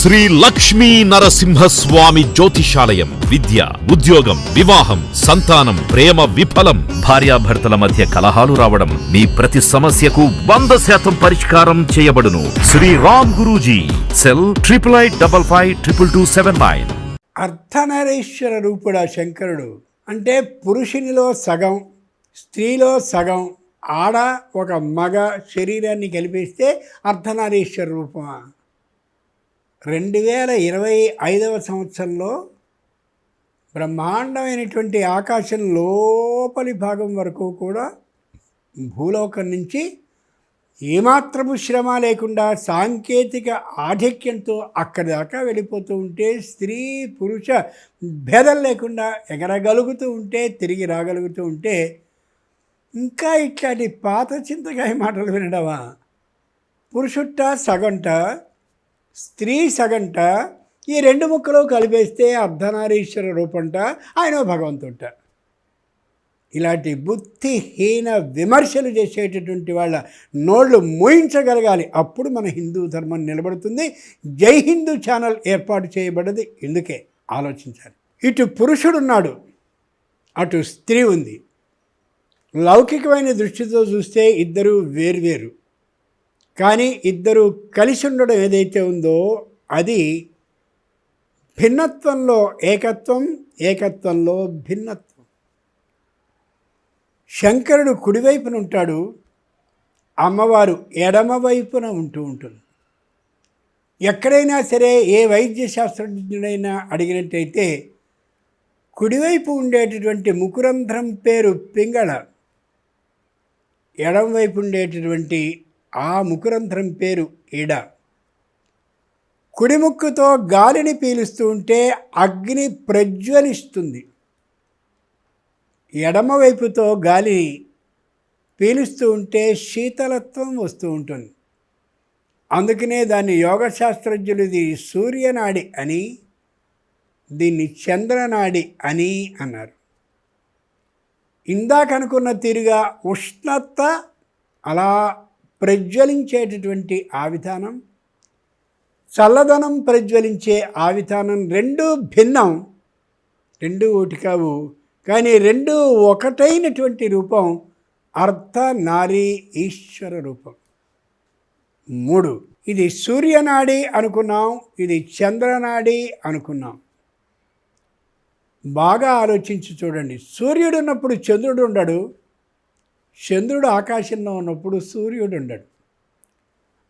శ్రీ లక్ష్మీ నరసింహస్వామి జ్యోతిషాలయం. విద్య ఉద్యోగం వివాహం సంతానం ప్రేమ విఫలం. భార్యాభర్తల మధ్య కలహాలు రావడం మీ ప్రతి సమస్యకు వంద శాతం పరిష్కారం చేయబడును. Shri Ram Guruji. Cell triple eight double five triple two seven nine. అర్ధనరేశ్వర రూపుడా శంకరుడు అంటే పురుషునిలో సగం స్త్రీలో సగం ఆడ ఒక మగ శరీరాన్ని కలిపిస్తే అర్ధనారీశ్వర రూపమా? రెండు వేల ఇరవై ఐదవ సంవత్సరంలో బ్రహ్మాండమైనటువంటి ఆకాశం లోపలి భాగం వరకు కూడా భూలోకం నుంచి ఏమాత్రము శ్రమ లేకుండా సాంకేతిక ఆధిక్యంతో అక్కడి దాకా వెళ్ళిపోతూ ఉంటే స్త్రీ పురుష భేదం లేకుండా ఎగరగలుగుతూ ఉంటే తిరిగి రాగలుగుతూ ఉంటే ఇంకా ఇట్లాంటి పాత చింతకాయ మాటలు వినడమా? పురుషుట్ట సగంట స్త్రీ సగంట ఈ రెండు ముక్కలు కలిపేస్తే అర్ధనారీశ్వర రూపంట ఆయన భగవంతుట. ఇలాంటి బుద్ధిహీన విమర్శలు చేసేటటువంటి వాళ్ళ నోళ్ళు మోయించగలగాలి. అప్పుడు మన హిందూ ధర్మం నిలబడుతుంది. జై హిందూ ఛానల్ ఏర్పాటు చేయబడ్డది. ఎందుకే ఆలోచించాలి. ఇటు పురుషుడున్నాడు. అటు స్త్రీ ఉంది. లౌకికమైన దృష్టితో చూస్తే ఇద్దరు వేర్వేరు. కానీ ఇద్దరు కలిసి ఉండడం ఏదైతే ఉందో అది భిన్నత్వంలో ఏకత్వం ఏకత్వంలో భిన్నత్వం. శంకరుడు కుడివైపున ఉంటాడు అమ్మవారు ఎడమవైపున ఉంటూ ఉంటుంది. ఎక్కడైనా సరే ఏ వైద్య శాస్త్రజ్ఞుడైనా అడిగినట్టయితే కుడివైపు ఉండేటటువంటి ముకురంధ్రం పేరు పింగళ ఎడమవైపు ఉండేటటువంటి ఆ ముకురంధ్రం పేరు ఇడ కుడిముక్కుతో గాలిని పీలుస్తూ ఉంటే అగ్ని ప్రజ్వలిస్తుంది. ఎడమవైపుతో గాలి పీలుస్తూ ఉంటే శీతలత్వం వస్తూ ఉంటుంది. అందుకనే దాన్ని యోగశాస్త్రజ్ఞులది ఇది సూర్యనాడి అని దీన్ని చంద్రనాడి అని అన్నారు. ఇందాక అనుకున్న తీరుగా ఉష్ణత అలా ప్రజ్వలించేటటువంటి ఆ విధానం చల్లదనం ప్రజ్వలించే ఆ విధానం రెండు భిన్నం రెండు ఒకటి కావు. కానీ రెండు ఒకటైనటువంటి రూపం అర్ధ నారీ ఈశ్వర రూపం. మూడు. ఇది సూర్యనాడి అనుకున్నాం ఇది చంద్రనాడి అనుకున్నాం. బాగా ఆలోచించి చూడండి. సూర్యుడు ఉన్నప్పుడు చంద్రుడు ఉండడు చంద్రుడు ఆకాశంలో ఉన్నప్పుడు సూర్యుడు ఉండడు.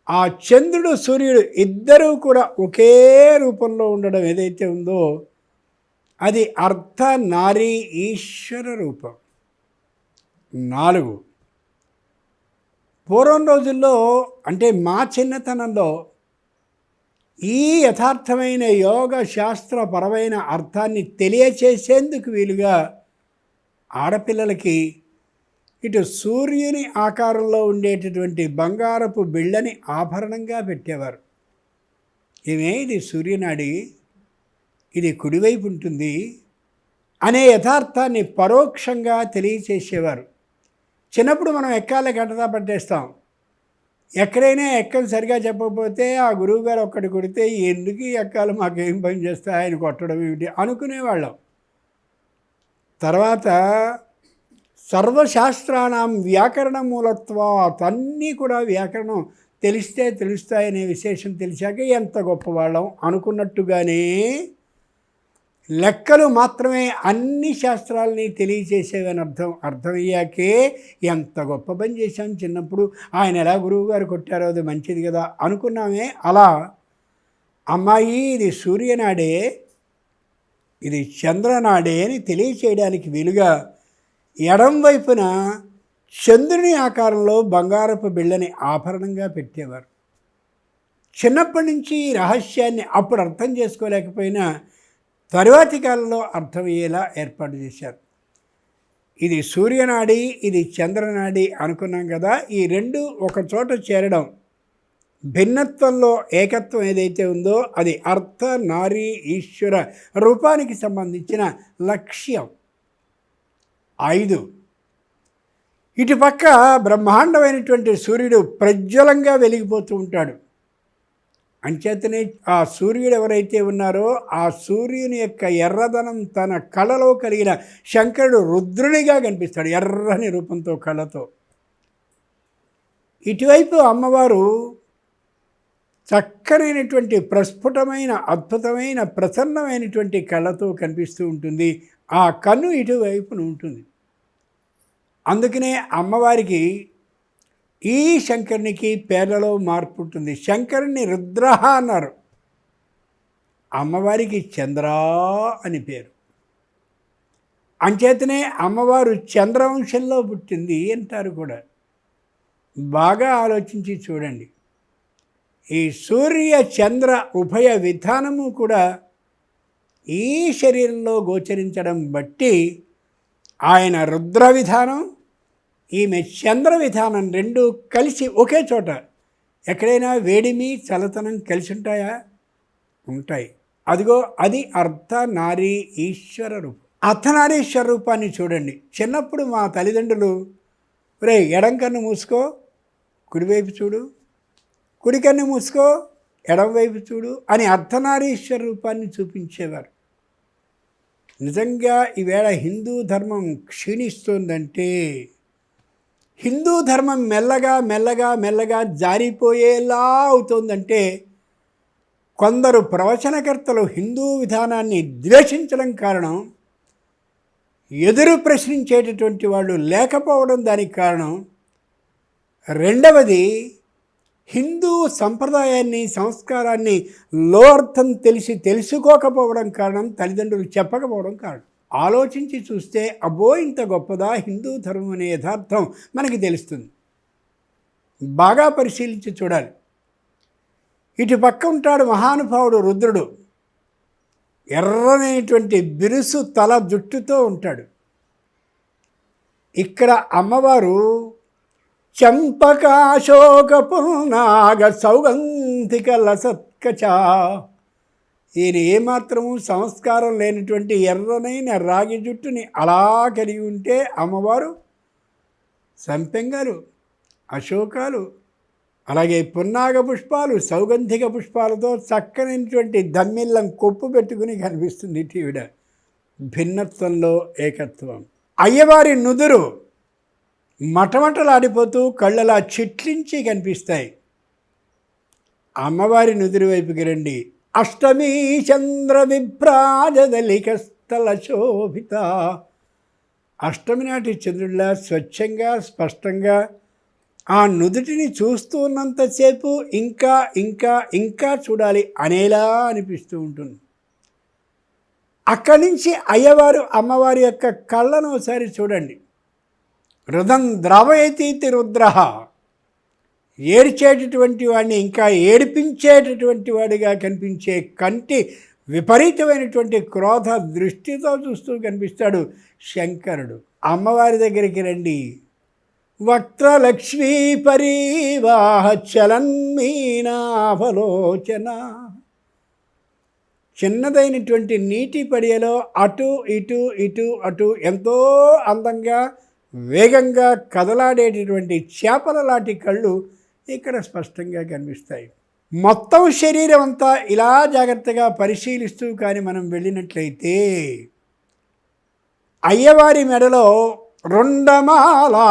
ఆ చంద్రుడు సూర్యుడు ఇద్దరూ కూడా ఒకే రూపంలో ఉండడం ఏదైతే ఉందో అది అర్థ నారీ ఈశ్వర రూపం. నాలుగు. పూర్వం రోజుల్లో అంటే మా చిన్నతనంలో ఈ యథార్థమైన యోగ శాస్త్రపరమైన అర్థాన్ని తెలియచేసేందుకు వీలుగా ఆడపిల్లలకి ఇటు సూర్యుని ఆకారంలో ఉండేటటువంటి బంగారపు బిళ్ళని ఆభరణంగా పెట్టేవారు. ఏమే ఇది సూర్యనాడి? ఇది కుడివైపు ఉంటుంది అనే యథార్థాన్ని పరోక్షంగా తెలియచేసేవారు. చిన్నప్పుడు మనం ఎక్కాల గంటదా పట్టేస్తాం. ఎక్కడైనా ఎక్కలు సరిగా చెప్పకపోతే ఆ గురువుగారు ఒక్కటి కొడితే ఎందుకు ఎక్కాలు? మాకేం పని చేస్తా ఆయన కొట్టడం ఏమిటి? అనుకునేవాళ్ళం. తర్వాత సర్వశాస్త్రాణం వ్యాకరణ మూలత్వాత్ అన్నీ కూడా వ్యాకరణం తెలిస్తే తెలుస్తాయనే విశేషం తెలిసాక ఎంత గొప్పవాళ్ళం అనుకున్నట్టుగానే లెక్కలు మాత్రమే అన్ని శాస్త్రాలని తెలియచేసేవని అర్థం అర్థమయ్యాకే ఎంత గొప్ప పని చేశాం చిన్నప్పుడు. ఆయన ఎలా గురువుగారు కొట్టారో అది మంచిది కదా అనుకున్నామే. అలా అమ్మాయి ఇది సూర్యనాడే ఇది చంద్రనాడే అని తెలియచేయడానికి వీలుగా ఎడం వైపున చంద్రుని ఆకారంలో బంగారపు బిళ్ళని ఆభరణంగా పెట్టేవారు. చిన్నప్పటి నుంచి ఈ రహస్యాన్ని అప్పుడు అర్థం చేసుకోలేకపోయినా తరువాతి కాలంలో అర్థమయ్యేలా ఏర్పాటు చేశారు. ఇది సూర్యనాడి ఇది చంద్రనాడి అనుకున్నాం కదా ఈ రెండు ఒక చోట చేరడం. భిన్నత్వంలో ఏకత్వం ఏదైతే ఉందో అది అర్థ నారీ ఈశ్వర రూపానికి సంబంధించిన లక్ష్యం. ఐదు. ఇటుపక్క బ్రహ్మాండమైనటువంటి సూర్యుడు ప్రజ్వలంగా వెలిగిపోతూ ఉంటాడు. అంచేతనే ఆ సూర్యుడు ఎవరైతే ఉన్నారో ఆ సూర్యుని యొక్క ఎర్రదనం తన కళలో కలిగిన శంకరుడు రుద్రునిగా కనిపిస్తాడు ఎర్రని రూపంతో కళతో ఇటువైపు అమ్మవారు చక్కనైనటువంటి ప్రస్ఫుటమైన అద్భుతమైన ప్రసన్నమైనటువంటి కళ్ళతో కనిపిస్తూ ఉంటుంది. ఆ కన్ను ఇటువైపున ఉంటుంది. అందుకనే అమ్మవారికి ఈ శంకరునికి పేర్లలో మార్పు ఉంటుంది. శంకరుని రుద్రహ అన్నారు. అమ్మవారికి చంద్ర అని పేరు. అంచేతనే అమ్మవారు చంద్రవంశంలో పుట్టింది అంటారు కూడా. బాగా ఆలోచించి చూడండి. ఈ సూర్య చంద్ర ఉభయ విధానము కూడా ఈ శరీరంలో గోచరించడం బట్టి ఆయన రుద్ర విధానం ఈమె చంద్ర విధానం రెండు కలిసి ఒకే చోట ఎక్కడైనా వేడిమి చలతనం కలిసి ఉంటాయా ఉంటాయి. అదిగో అది అర్ధ నారీ ఈశ్వర రూపం. అర్ధనారీశ్వర రూపాన్ని చూడండి. చిన్నప్పుడు మా తల్లిదండ్రులు రే ఎడం కన్ను మూసుకో కుడివైపు చూడు కుడి కన్ను మూసుకో ఎడమవైపు చూడు అని అర్ధనారీశ్వర రూపాన్ని చూపించేవారు. నిజంగా ఈవేళ హిందూ ధర్మం క్షీణిస్తోందంటే హిందూ ధర్మం మెల్లగా మెల్లగా మెల్లగా జారిపోయేలా అవుతోందంటే కొందరు ప్రవచనకర్తలు హిందూ విధానాన్ని ద్వేషించడం కారణం ఎదురు ప్రశ్నించేటటువంటి వాళ్ళు లేకపోవడం దానికి కారణం. రెండవది హిందూ సంప్రదాయాన్ని సంస్కారాన్ని లోర్థం తెలిసి తెలుసుకోకపోవడం కారణం తల్లిదండ్రులు చెప్పకపోవడం కారణం. ఆలోచించి చూస్తే అబ్బో ఇంత గొప్పదా హిందూ ధర్మం అనే యథార్థం మనకి తెలుస్తుంది. బాగా పరిశీలించి చూడాలి. ఇటు పక్క ఉంటాడు మహానుభావుడు రుద్రుడు. ఎర్రనైనటువంటి బిరుసు తల జుట్టుతో ఉంటాడు. ఇక్కడ అమ్మవారు చంపకాశోకపునాగ సౌగంధిక లసత్కచ ఈయన ఏమాత్రము సంస్కారం లేనటువంటి ఎర్రనైన రాగి జుట్టుని అలా కలిగి ఉంటే అమ్మవారు సంపెంగలు అశోకాలు అలాగే పున్నాగ పుష్పాలు సౌగంధిక పుష్పాలతో చక్కనైనటువంటి దమ్మిల్లం కొప్పు పెట్టుకుని కనిపిస్తుంది టీవీడ భిన్నత్వంలో ఏకత్వం. అయ్యవారి నుదురు మటమటలాడిపోతూ కళ్ళలా చిట్లించి కనిపిస్తాయి. అమ్మవారి నుదురు వైపుకి రండి. అష్టమీ చంద్ర విభ్రాజదలికస్థల శోభిత. అష్టమి నాటి చంద్రుడిలా స్వచ్ఛంగా స్పష్టంగా ఆ నుదుటిని చూస్తూ ఉన్నంతసేపు ఇంకా ఇంకా ఇంకా చూడాలి అనేలా అనిపిస్తూ ఉంటుంది. అక్కడి నుంచి అయ్యవారు అమ్మవారి యొక్క కళ్ళను ఒకసారి చూడండి. రుదం ద్రవయతీతి రుద్ర. ఏడ్చేటటువంటి వాడిని ఇంకా ఏడిపించేటటువంటి వాడిగా కనిపించే కంటి విపరీతమైనటువంటి క్రోధ దృష్టితో చూస్తూ కనిపిస్తాడు శంకరుడు. అమ్మవారి దగ్గరికి రండి. వక్త్రలక్ష్మీ పరీవాహ చలన్మీనాభలోచన చిన్నదైనటువంటి నీటి పడియలో అటు ఇటు ఇటు అటు ఎంతో అందంగా వేగంగా కదలాడేటటువంటి చేపల లాంటి కళ్ళు ఇక్కడ స్పష్టంగా కనిపిస్తాయి. మొత్తం శరీరం అంతా ఇలా జాగ్రత్తగా పరిశీలిస్తూ కానీ మనం వెళ్ళినట్లయితే అయ్యవారి మెడలో రెండమాలా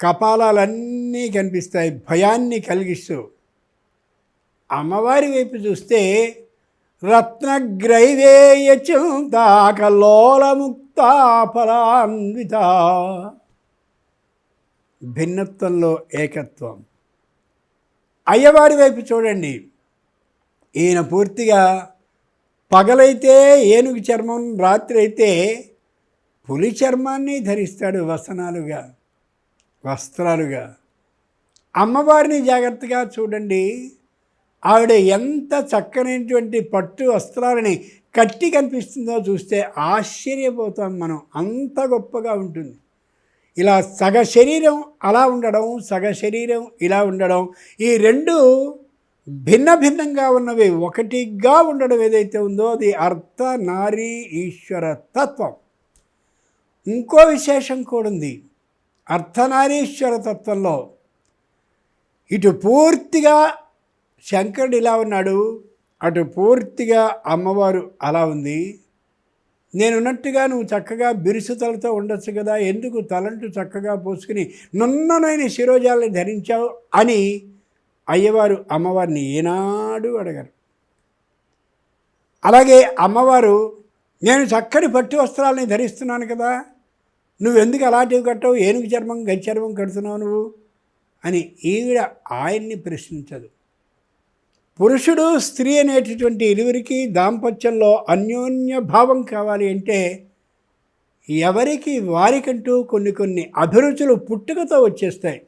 కపాలాలన్నీ కనిపిస్తాయి భయాన్ని కలిగిస్తూ. అమ్మవారి వైపు చూస్తే రత్నగ్రైవేయచుందాకలోలముక్తాఫలాన్విత భిన్నత్వంలో ఏకత్వం. అయ్యవారి వైపు చూడండి. ఈయన పూర్తిగా పగలైతే ఏనుగు చర్మం రాత్రి అయితే పులి చర్మాన్ని ధరిస్తాడు వసనాలుగా వస్త్రాలుగా. అమ్మవారిని జాగ్రత్తగా చూడండి. ఆవిడ ఎంత చక్కనైనటువంటి పట్టు వస్త్రాలని కట్టి కనిపిస్తుందో చూస్తే ఆశ్చర్యపోతాం మనం. అంత గొప్పగా ఉంటుంది. ఇలా సగ శరీరం అలా ఉండడం సగ శరీరం ఇలా ఉండడం ఈ రెండు భిన్న భిన్నంగా ఉన్నవి ఒకటిగా ఉండడం ఏదైతే ఉందో అది అర్థ నారీ ఈశ్వర తత్వం. ఇంకో విశేషం కూడా ఉంది అర్థనారీశ్వర తత్వంలో ఇటు పూర్తిగా శంకరుడు ఇలా ఉన్నాడు. అటు పూర్తిగా అమ్మవారు అలా ఉంది. నేనున్నట్టుగా నువ్వు చక్కగా బిరుసుతలతో ఉండొచ్చు కదా ఎందుకు తలంటు చక్కగా పోసుకుని నున్ననైన శిరోజాలని ధరించావు అని అయ్యవారు అమ్మవారిని ఏనాడు అడగరు. అలాగే అమ్మవారు నేను చక్కని పట్టు వస్త్రాలని ధరిస్తున్నాను కదా నువ్వెందుకు అలాంటివి కట్టవు? ఏనుగు చర్మం గచ్చర్మం కడుతున్నావు నువ్వు? అని ఈవిడ ఆయన్ని ప్రశ్నించదు. పురుషుడు స్త్రీ అనేటటువంటి ఇరువురికి దాంపత్యంలో అన్యోన్య భావం కావాలి అంటే ఎవరికి వారికంటూ కొన్ని కొన్ని అభిరుచులు పుట్టుకతో వచ్చేస్తాయి.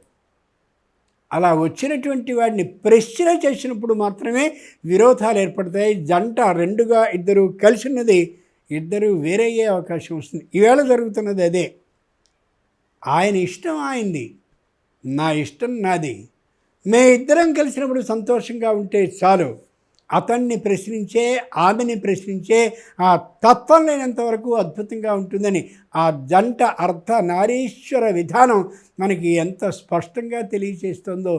అలా వచ్చినటువంటి వాడిని ప్రశ్న చేసినప్పుడు మాత్రమే విరోధాలు ఏర్పడతాయి. జంట రెండుగా ఇద్దరు కలిసి ఉన్నది ఇద్దరు వేరయ్యే అవకాశం వస్తుంది. ఈవేళ జరుగుతున్నది అదే. ఆయన ఇష్టం ఆయనది నా ఇష్టం నాది. మే ఇద్దరం కలిసినప్పుడు సంతోషంగా ఉంటే చాలు. అతన్ని ప్రశ్నించే ఆమెని ప్రశ్నించే ఆ తత్వం లేనంత వరకు అద్భుతంగా ఉంటుందని ఆ జంట అర్థ నారీశ్వర విధానం మనకి ఎంత స్పష్టంగా తెలియచేస్తుందో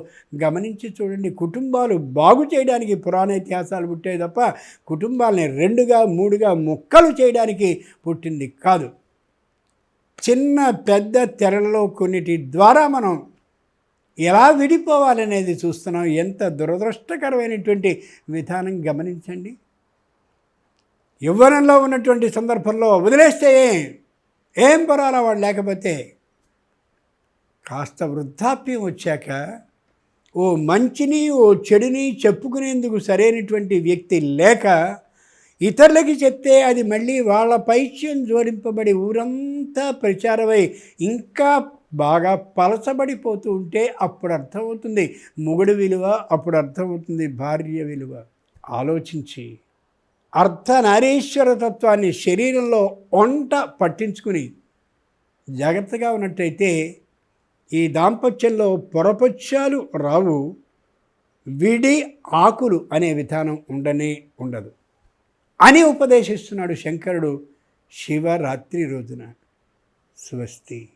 గమనించి చూడండి. కుటుంబాలు బాగు చేయడానికి పురాణ ఇతిహాసాలు పుట్టాయి తప్ప కుటుంబాలని రెండుగా మూడుగా ముక్కలు చేయడానికి పుట్టింది కాదు. చిన్న పెద్ద తెరలలో కొన్నిటి ద్వారా మనం ఎలా విడిపోవాలనేది చూస్తున్నాం ఎంత దురదృష్టకరమైనటువంటి విధానం గమనించండి యవ్వనంలో ఉన్నటువంటి సందర్భంలో వదిలేస్తే ఏం? ఏం పర్వాలా వాడు లేకపోతే కాస్త వృద్ధాప్యం వచ్చాక ఓ మంచిని ఓ చెడుని చెప్పుకునేందుకు సరైనటువంటి వ్యక్తి లేక ఇతరులకి చెప్తే అది మళ్ళీ వాళ్ళ పైత్యం జోడింపబడి ఊరంతా ప్రచారమై ఇంకా బాగా పలచబడిపోతూ ఉంటే అప్పుడు అర్థమవుతుంది. మొగుడు విలువ అప్పుడు అర్థమవుతుంది భార్య విలువ. ఆలోచించి అర్థ నారీశ్వర తత్వాన్ని శరీరంలో వంట పట్టించుకుని జాగ్రత్తగా ఉన్నట్టయితే ఈ దాంపత్యంలో పొరపత్యాలు రావు. విడి ఆకులు అనే విధానం ఉండనే ఉండదు. అని ఉపదేశిస్తున్నాడు శంకరుడు శివరాత్రి రోజున. స్వస్తి.